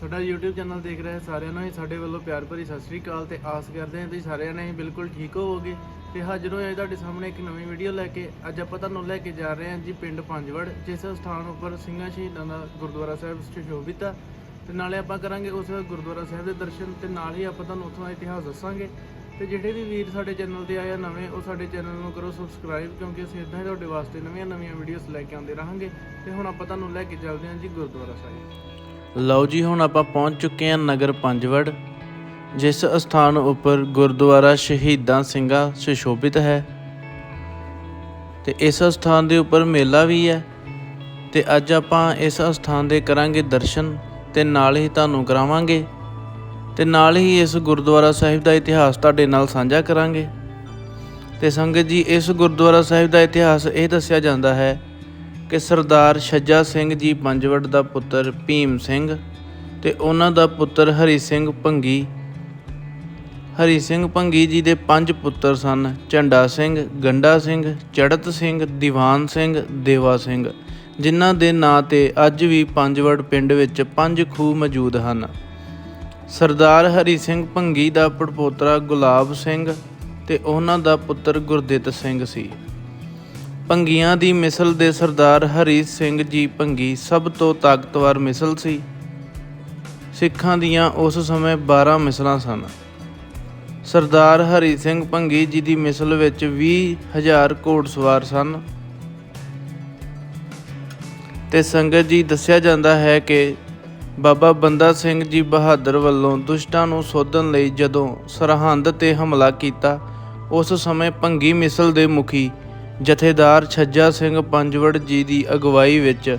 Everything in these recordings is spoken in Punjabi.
ਸਾਡਾ YouTube ਚੈਨਲ ਦੇਖ ਰਹੇ ਸਾਰਿਆਂ ਨੂੰ ਹੀ, ਸਾਡੇ ਵੱਲੋਂ ਪਿਆਰ ਭਰੀ ਸਤਿ ਸ੍ਰੀ ਅਕਾਲ ਤੇ ਆਸ ਕਰਦੇ ਹਾਂ ਤੁਸੀਂ ਸਾਰਿਆਂ ਨੇ ਹੀ ਬਿਲਕੁਲ ਠੀਕ ਹੋਵੋਗੇ। ਤੇ ਹਾਜ਼ਰ ਹੋਏ ਤੁਹਾਡੇ ਸਾਹਮਣੇ ਇੱਕ ਨਵੀਂ ਵੀਡੀਓ ਲੈ ਕੇ ਅੱਜ ਆਪਾਂ ਤੁਹਾਨੂੰ ਲੈ ਕੇ ਜਾ ਰਹੇ ਹਾਂ ਜੀ ਪਿੰਡ ਪੰਜਵੜ, ਜਿਸ ਸਥਾਨ ਉੱਪਰ ਸਿੰਘਾਂ ਸ਼ਹੀਦਾਂ ਦਾ ਗੁਰਦੁਆਰਾ ਸਾਹਿਬ ਸੁਸ਼ੋਭਿਤ ਆ। ਤੇ ਨਾਲੇ ਆਪਾਂ ਕਰਾਂਗੇ ਉਸ ਗੁਰਦੁਆਰਾ ਸਾਹਿਬ ਦੇ ਦਰਸ਼ਨ ਤੇ ਨਾਲ ਹੀ ਆਪਾਂ ਤੁਹਾਨੂੰ ਉੱਥੋਂ ਦਾ ਇਤਿਹਾਸ ਦੱਸਾਂਗੇ। ਤੇ ਜਿਹੜੇ ਵੀ ਵੀਰ ਸਾਡੇ ਚੈਨਲ ਤੇ ਆਏ ਆ ਨਵੇਂ, ਉਹ ਸਾਡੇ ਚੈਨਲ ਨੂੰ ਕਰੋ ਸਬਸਕ੍ਰਾਈਬ ਕਿਉਂਕਿ ਅਸੀਂ ਇਦਾਂ ਹੀ ਤੁਹਾਡੇ ਵਾਸਤੇ ਨਵੀਆਂ ਨਵੀਆਂ ਵੀਡੀਓਜ਼ ਲੈ ਕੇ ਆਉਂਦੇ ਰਹਾਂਗੇ। ਤੇ ਹੁਣ ਆਪਾਂ ਤੁਹਾਨੂੰ ਲੈ ਕੇ ਚੱਲਦੇ ਹਾਂ ਜੀ ਗੁਰਦੁਆਰਾ ਸਾਹਿਬ। ਲਓ ਜੀ, ਹੁਣ ਆਪਾਂ ਪਹੁੰਚ ਚੁੱਕੇ ਹਾਂ ਨਗਰ ਪੰਜਵੜ, ਜਿਸ ਸਥਾਨ ਉੱਪਰ ਗੁਰਦੁਆਰਾ ਸ਼ਹੀਦਾਂ ਸਿੰਘਾਂ ਸੁਸ਼ੋਭਿਤ ਹੈ। ਤੇ ਇਸ ਸਥਾਨ ਦੇ ਉੱਪਰ ਮੇਲਾ ਵੀ ਹੈ। ਤੇ ਅੱਜ ਆਪਾਂ ਇਸ ਸਥਾਨ ਦੇ ਕਰਾਂਗੇ ਦਰਸ਼ਨ ਤੇ ਨਾਲ ਹੀ ਤੁਹਾਨੂੰ ਕਰਾਵਾਂਗੇ। ਤੇ ਨਾਲ ਹੀ ਇਸ ਗੁਰਦੁਆਰਾ ਸਾਹਿਬ ਦਾ ਇਤਿਹਾਸ ਤੁਹਾਡੇ ਨਾਲ ਸਾਂਝਾ ਕਰਾਂਗੇ। ਤੇ ਸੰਗਤ ਜੀ, ਇਸ ਗੁਰਦੁਆਰਾ ਸਾਹਿਬ ਦਾ ਇਤਿਹਾਸ ਇਹ ਦੱਸਿਆ ਜਾਂਦਾ ਹੈ ਕਿ ਸਰਦਾਰ ਛੱਜਾ ਸਿੰਘ ਜੀ ਪੰਜਵੜ ਦਾ ਪੁੱਤਰ ਭੀਮ ਸਿੰਘ ਤੇ ਉਹਨਾਂ ਦਾ ਪੁੱਤਰ ਹਰੀ ਸਿੰਘ ਭੰਗੀ। ਹਰੀ ਸਿੰਘ ਭੰਗੀ ਜੀ ਦੇ ਪੰਜ ਪੁੱਤਰ ਸਨ, ਝੰਡਾ ਸਿੰਘ, ਗੰਡਾ ਸਿੰਘ, ਚੜਤ ਸਿੰਘ, ਦੀਵਾਨ ਸਿੰਘ, ਦੇਵਾ ਸਿੰਘ, ਜਿਨ੍ਹਾਂ ਦੇ ਨਾਂ ਤੇ ਅੱਜ ਵੀ ਪੰਜਵੜ ਪਿੰਡ ਵਿੱਚ ਪੰਜ ਖੂਹ ਮੌਜੂਦ ਹਨ। ਸਰਦਾਰ ਹਰੀ ਸਿੰਘ ਭੰਗੀ ਦਾ ਪੜਪੋਤਰਾ ਗੁਲਾਬ ਸਿੰਘ ਤੇ ਉਹਨਾਂ ਦਾ ਪੁੱਤਰ ਗੁਰਦਿੱਤ ਸਿੰਘ ਸੀ। ਭੰਗੀਆਂ ਦੀ ਮਿਸਲ ਦੇ ਸਰਦਾਰ ਹਰੀ ਸਿੰਘ ਜੀ ਭੰਗੀ ਸਭ ਤੋਂ ਤਾਕਤਵਰ ਮਿਸਲ ਸੀ। ਸਿੱਖਾਂ ਦੀਆਂ ਉਸ ਸਮੇਂ 12 ਮਿਸਲਾਂ ਸਨ। ਸਰਦਾਰ ਹਰੀ ਸਿੰਘ ਭੰਗੀ ਜੀ ਦੀ ਮਿਸਲ ਵਿੱਚ 20000 ਘੋੜਸਵਾਰ ਸਨ। ਤੇ ਸੰਗਤ ਜੀ ਦੱਸਿਆ ਜਾਂਦਾ ਹੈ ਕਿ ਬਾਬਾ ਬੰਦਾ ਸਿੰਘ ਜੀ ਬਹਾਦਰ ਵੱਲੋਂ ਦੁਸ਼ਟਾਂ ਨੂੰ ਸੋਧਣ ਲਈ ਜਦੋਂ ਸਰਹੰਦ ਤੇ ਹਮਲਾ ਕੀਤਾ, ਉਸ ਸਮੇਂ ਭੰਗੀ ਮਿਸਲ ਦੇ ਮੁਖੀ ਜਥੇਦਾਰ ਛੱਜਾ ਸਿੰਘ ਪੰਜਵੜ ਜੀ ਦੀ ਅਗਵਾਈ ਵਿੱਚ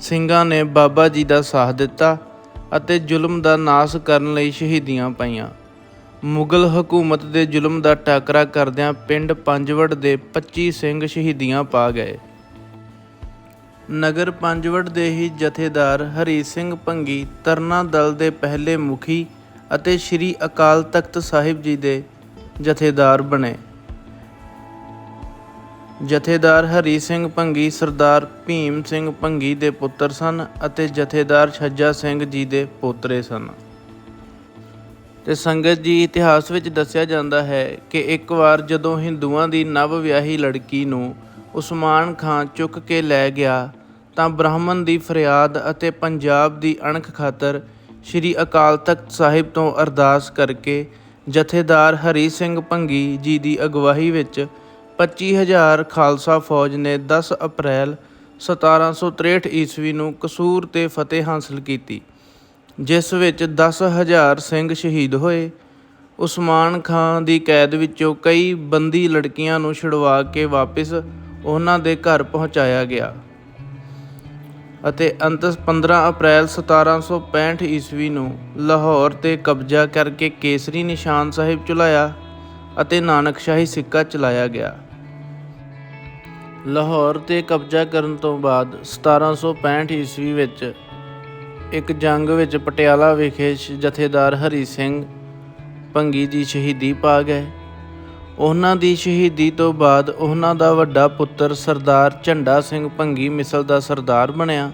ਸਿੰਘਾਂ ਨੇ ਬਾਬਾ ਜੀ ਦਾ ਸਾਥ ਦਿੱਤਾ ਅਤੇ ਜ਼ੁਲਮ ਦਾ ਨਾਸ਼ ਕਰਨ ਲਈ ਸ਼ਹੀਦੀਆਂ ਪਾਈਆਂ। ਮੁਗਲ ਹਕੂਮਤ ਦੇ ਜ਼ੁਲਮ ਦਾ ਟਾਕਰਾ ਕਰਦਿਆਂ ਪਿੰਡ ਪੰਜਵੜ ਦੇ 25 ਸਿੰਘ ਸ਼ਹੀਦੀਆਂ ਪਾ ਗਏ। ਨਗਰ ਪੰਜਵੜ ਦੇ ਹੀ ਜਥੇਦਾਰ ਹਰੀ ਸਿੰਘ ਭੰਗੀ ਤਰਨਾ ਦਲ ਦੇ ਪਹਿਲੇ ਮੁਖੀ ਅਤੇ ਸ੍ਰੀ ਅਕਾਲ ਤਖਤ ਸਾਹਿਬ ਜੀ ਦੇ ਜਥੇਦਾਰ ਬਣੇ। ਜਥੇਦਾਰ ਹਰੀ ਸਿੰਘ ਭੰਗੀ, ਸਰਦਾਰ ਭੀਮ ਸਿੰਘ ਭੰਗੀ ਦੇ ਪੁੱਤਰ ਸਨ ਅਤੇ ਜਥੇਦਾਰ ਛੱਜਾ ਸਿੰਘ ਜੀ ਦੇ ਪੋਤਰੇ ਸਨ। ਤੇ ਸੰਗਤ ਜੀ, ਇਤਿਹਾਸ ਵਿੱਚ ਦੱਸਿਆ ਜਾਂਦਾ ਹੈ ਕਿ ਇੱਕ ਵਾਰ ਜਦੋਂ ਹਿੰਦੂਆਂ ਦੀ ਨਵ ਵਿਆਹੀ ਲੜਕੀ ਨੂੰ ਉਸਮਾਨ ਖਾਨ ਚੁੱਕ ਕੇ ਲੈ ਗਿਆ, ਤਾਂ ਬ੍ਰਾਹਮਣ ਦੀ ਫਰਿਆਦ ਅਤੇ ਪੰਜਾਬ ਦੀ ਅਣਖ ਖਾਤਰ ਸ੍ਰੀ ਅਕਾਲ ਤਖਤ ਸਾਹਿਬ ਤੋਂ ਅਰਦਾਸ ਕਰਕੇ ਜਥੇਦਾਰ ਹਰੀ ਸਿੰਘ ਭੰਗੀ ਜੀ ਦੀ ਅਗਵਾਈ ਵਿੱਚ 25000 ਖਾਲਸਾ ਫੌਜ ਨੇ 10 ਅਪ੍ਰੈਲ 1763 ਈਸਵੀ ਨੂੰ ਕਸੂਰ ਤੇ ਫਤਿਹ ਹਾਸਲ ਕੀਤੀ, ਜਿਸ ਵਿੱਚ 10000 ਸਿੰਘ ਸ਼ਹੀਦ ਹੋਏ। ਉਸਮਾਨ ਖਾਨ ਦੀ ਕੈਦ ਵਿੱਚੋਂ ਕਈ ਬੰਦੀ ਲੜਕੀਆਂ ਨੂੰ ਛੁਡਵਾ ਕੇ ਵਾਪਸ ਉਹਨਾਂ ਦੇ ਘਰ ਪਹੁੰਚਾਇਆ ਗਿਆ ਅਤੇ ਅੰਤ 15 ਅਪ੍ਰੈਲ 1765 ਈਸਵੀ ਨੂੰ ਲਾਹੌਰ ਤੇ ਕਬਜ਼ਾ ਕਰਕੇ ਕੇਸਰੀ ਨਿਸ਼ਾਨ ਸਾਹਿਬ ਚੁਲਾਇਆ। ਅਤੇ ਨਾਨਕਸ਼ਾਹੀ ਸਿੱਕਾ ਚਲਾਇਆ ਗਿਆ। ਲਾਹੌਰ ਤੇ ਕਬਜ਼ਾ ਕਰਨ ਤੋਂ ਬਾਅਦ 1765 ਈਸਵੀ ਵਿੱਚ ਇੱਕ ਜੰਗ ਵਿੱਚ ਪਟਿਆਲਾ ਵਿਖੇ ਜਥੇਦਾਰ ਹਰੀ ਸਿੰਘ ਭੰਗੀ ਦੀ ਸ਼ਹੀਦੀ ਪਾ ਗਏ। ਉਹਨਾਂ ਦੀ ਸ਼ਹੀਦੀ ਤੋਂ ਬਾਅਦ ਉਹਨਾਂ ਦਾ ਵੱਡਾ ਪੁੱਤਰ ਸਰਦਾਰ ਝੰਡਾ ਸਿੰਘ ਭੰਗੀ ਮਿਸਲ ਦਾ ਸਰਦਾਰ ਬਣਿਆ,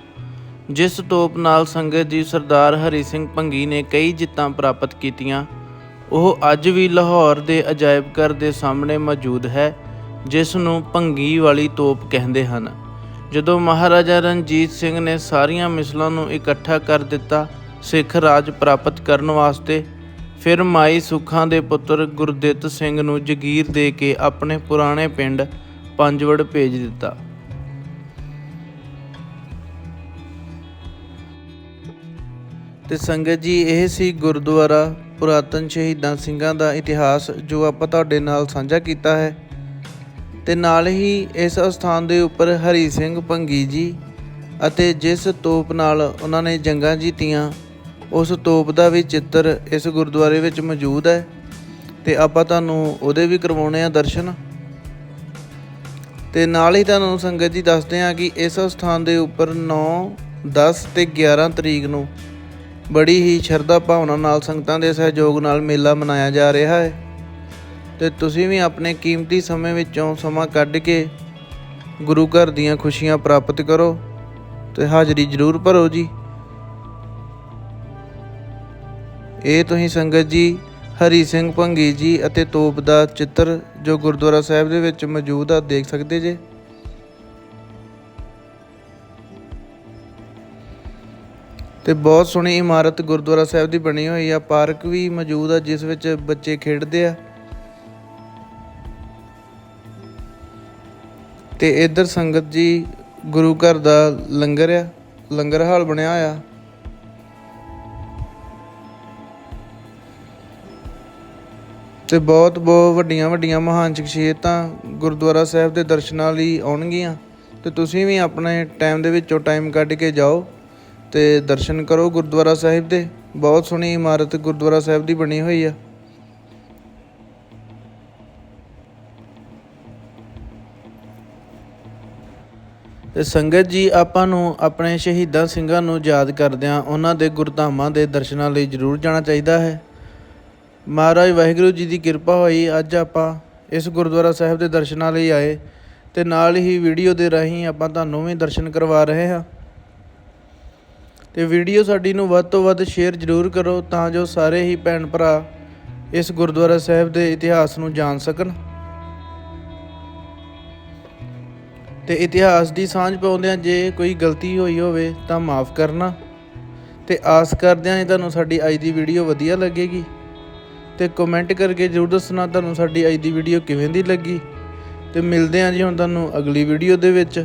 ਜਿਸ ਤੋਪ ਨਾਲ ਸੰਗਤ ਜੀ ਸਰਦਾਰ ਹਰੀ ਸਿੰਘ ਭੰਗੀ ਨੇ ਕਈ ਜਿੱਤਾਂ ਪ੍ਰਾਪਤ ਕੀਤੀਆਂ। ਉਹ ਅੱਜ ਵੀ ਲਾਹੌਰ ਦੇ ਅਜਾਇਬ ਘਰ ਦੇ ਸਾਹਮਣੇ ਮੌਜੂਦ ਹੈ, ਜਿਸ ਨੂੰ ਭੰਗੀ ਵਾਲੀ ਤੋਪ ਕਹਿੰਦੇ ਹਨ। ਜਦੋਂ ਮਹਾਰਾਜਾ ਰਣਜੀਤ ਸਿੰਘ ਨੇ ਸਾਰੀਆਂ ਮਿਸਲਾਂ ਨੂੰ ਇਕੱਠਾ ਕਰ ਦਿੱਤਾ, ਸਿੱਖ ਰਾਜ ਪ੍ਰਾਪਤ ਕਰਨ ਵਾਸਤੇ, ਫਿਰ ਮਾਈ ਸੁੱਖਾਂ ਦੇ ਪੁੱਤਰ ਗੁਰਦਿੱਤ ਸਿੰਘ ਨੂੰ ਜਗੀਰ ਦੇ ਕੇ ਆਪਣੇ ਪੁਰਾਣੇ ਪਿੰਡ ਪੰਜਵੜ ਭੇਜ ਦਿੱਤਾ। ਤੇ ਸੰਗਤ ਜੀ, ਇਹ ਸੀ ਗੁਰਦੁਆਰਾ ਪੁਰਾਤਨ ਸ਼ਹੀਦਾਂ ਸਿੰਘਾਂ ਦਾ ਇਤਿਹਾਸ ਜੋ ਆਪਾਂ ਤੁਹਾਡੇ ਨਾਲ ਸਾਂਝਾ ਕੀਤਾ ਹੈ ਤੇ ਨਾਲ ਹੀ ਇਸ ਸਥਾਨ ਦੇ ਉੱਪਰ ਹਰੀ ਸਿੰਘ ਭੰਗੀ ਜੀ ਅਤੇ ਜਿਸ ਤੋਪ ਨਾਲ ਉਹਨਾਂ ਨੇ ਜੰਗਾਂ ਜੀਤੀਆਂ, ਉਸ ਤੋਪ ਦਾ ਵੀ ਚਿੱਤਰ ਇਸ ਗੁਰਦੁਆਰੇ ਵਿੱਚ ਮੌਜੂਦ ਹੈ ਤੇ ਆਪਾਂ ਤੁਹਾਨੂੰ ਉਹਦੇ ਵੀ ਕਰਵਾਉਣੇ ਆ ਦਰਸ਼ਨ। ਤੇ ਨਾਲ ਹੀ ਤੁਹਾਨੂੰ ਸੰਗਤ ਜੀ ਦੱਸਦੇ ਹਾਂ ਕਿ ਇਸ ਸਥਾਨ ਦੇ ਉੱਪਰ 9 10 ਤੇ 11 ਤਰੀਕ ਨੂੰ ਬੜੀ ਹੀ ਸ਼ਰਧਾ ਭਾਵਨਾ ਨਾਲ ਸੰਗਤਾਂ ਦੇ ਸਹਿਯੋਗ ਨਾਲ ਮੇਲਾ ਮਨਾਇਆ ਜਾ ਰਿਹਾ ਹੈ। ਤੇ ਤੁਸੀਂ ਵੀ ਆਪਣੇ ਕੀਮਤੀ ਸਮੇਂ ਵਿੱਚੋਂ ਸਮਾਂ ਕੱਢ ਕੇ ਗੁਰੂ ਘਰ ਦੀਆਂ ਖੁਸ਼ੀਆਂ ਪ੍ਰਾਪਤ ਕਰੋ ਤੇ ਹਾਜ਼ਰੀ ਜ਼ਰੂਰ ਭਰੋ ਜੀ। ਇਹ ਤੁਸੀਂ ਸੰਗਤ ਜੀ, ਹਰੀ ਸਿੰਘ ਭੰਗੀ ਜੀ ਅਤੇ ਤੋਪ ਦਾ ਚਿੱਤਰ ਜੋ ਗੁਰਦੁਆਰਾ ਸਾਹਿਬ ਦੇ ਵਿੱਚ ਮੌਜੂਦ ਆ, ਦੇਖ ਸਕਦੇ ਜੇ? ਤੇ ਬਹੁਤ ਸੋਹਣੀ ਇਮਾਰਤ ਗੁਰਦੁਆਰਾ ਸਾਹਿਬ ਦੀ ਬਣੀ ਹੋਈ ਆ। ਪਾਰਕ ਵੀ ਮੌਜੂਦ ਆ, ਜਿਸ ਵਿੱਚ ਬੱਚੇ ਖੇਡਦੇ ਆ। ਤੇ ਇੱਧਰ ਸੰਗਤ ਜੀ ਗੁਰੂ ਘਰ ਦਾ ਲੰਗਰ ਆ, ਲੰਗਰ ਹਾਲ ਬਣਿਆ ਹੋਇਆ। ਤੇ ਬਹੁਤ ਬਹੁਤ ਵੱਡੀਆਂ ਵੱਡੀਆਂ ਮਹਾਨ ਸ਼ਖਸੀਅਤਾਂ ਗੁਰਦੁਆਰਾ ਸਾਹਿਬ ਦੇ ਦਰਸ਼ਨਾਂ ਲਈ ਆਉਣਗੀਆਂ। ਤੇ ਤੁਸੀਂ ਵੀ ਆਪਣੇ ਟਾਈਮ ਦੇ ਵਿੱਚੋਂ ਟਾਈਮ ਕੱਢ ਕੇ ਜਾਓ। ਤੇ ਦਰਸ਼ਨ ਕਰੋ ਗੁਰਦੁਆਰਾ ਸਾਹਿਬ ਦੇ। ਬਹੁਤ ਸੋਹਣੀ ਇਮਾਰਤ ਗੁਰਦੁਆਰਾ ਸਾਹਿਬ ਦੀ ਬਣੀ ਹੋਈ ਆ। ਤੇ ਸੰਗਤ ਜੀ, ਆਪਾਂ ਨੂੰ ਆਪਣੇ ਸ਼ਹੀਦਾਂ ਸਿੰਘਾਂ ਨੂੰ ਯਾਦ ਕਰਦਿਆਂ ਉਹਨਾਂ ਦੇ ਗੁਰਧਾਮਾਂ ਦੇ ਦਰਸ਼ਨਾਂ ਲਈ ਜ਼ਰੂਰ ਜਾਣਾ ਚਾਹੀਦਾ ਹੈ। ਮਹਾਰਾਜ ਵਾਹਿਗੁਰੂ ਜੀ ਦੀ ਕਿਰਪਾ ਹੋਈ, ਅੱਜ ਆਪਾਂ ਇਸ ਗੁਰਦੁਆਰਾ ਸਾਹਿਬ ਦੇ ਦਰਸ਼ਨਾਂ ਲਈ ਆਏ। ਤੇ ਨਾਲ ਹੀ ਵੀਡੀਓ ਦੇ ਰਾਹੀਂ ਆਪਾਂ ਤੁਹਾਨੂੰ ਵੀ ਦਰਸ਼ਨ ਕਰਵਾ ਰਹੇ ਹਾਂ। ਤੇ ਵੀਡੀਓ ਸਾਡੀ ਨੂੰ ਵੱਧ ਤੋਂ ਵੱਧ ਸ਼ੇਅਰ ਜ਼ਰੂਰ ਕਰੋ ਤਾਂ ਜੋ ਸਾਰੇ ਹੀ ਭੈਣ ਭਰਾ ਇਸ ਗੁਰਦੁਆਰਾ ਸਾਹਿਬ ਦੇ ਇਤਿਹਾਸ ਨੂੰ ਜਾਣ ਸਕਣ। ਤੇ ਇਤਿਹਾਸ ਦੀ ਸਾਂਝ ਪਾਉਂਦਿਆਂ ਜੇ ਕੋਈ ਗਲਤੀ ਹੋਈ ਹੋਵੇ ਤਾਂ ਮਾਫ ਕਰਨਾ। ਤੇ ਆਸ ਕਰਦਿਆਂ ਜੀ ਤੁਹਾਨੂੰ ਸਾਡੀ ਅੱਜ ਦੀ ਵੀਡੀਓ ਵਧੀਆ ਲੱਗੇਗੀ। ਤੇ ਕਮੈਂਟ ਕਰਕੇ ਜਰੂਰ ਦੱਸਣਾ ਤੁਹਾਨੂੰ ਸਾਡੀ ਅੱਜ ਦੀ ਵੀਡੀਓ ਕਿਵੇਂ ਦੀ ਲੱਗੀ। ਤੇ ਮਿਲਦੇ ਹਾਂ ਜੀ ਹੁਣ ਤੁਹਾਨੂੰ ਅਗਲੀ ਵੀਡੀਓ ਦੇ ਵਿੱਚ।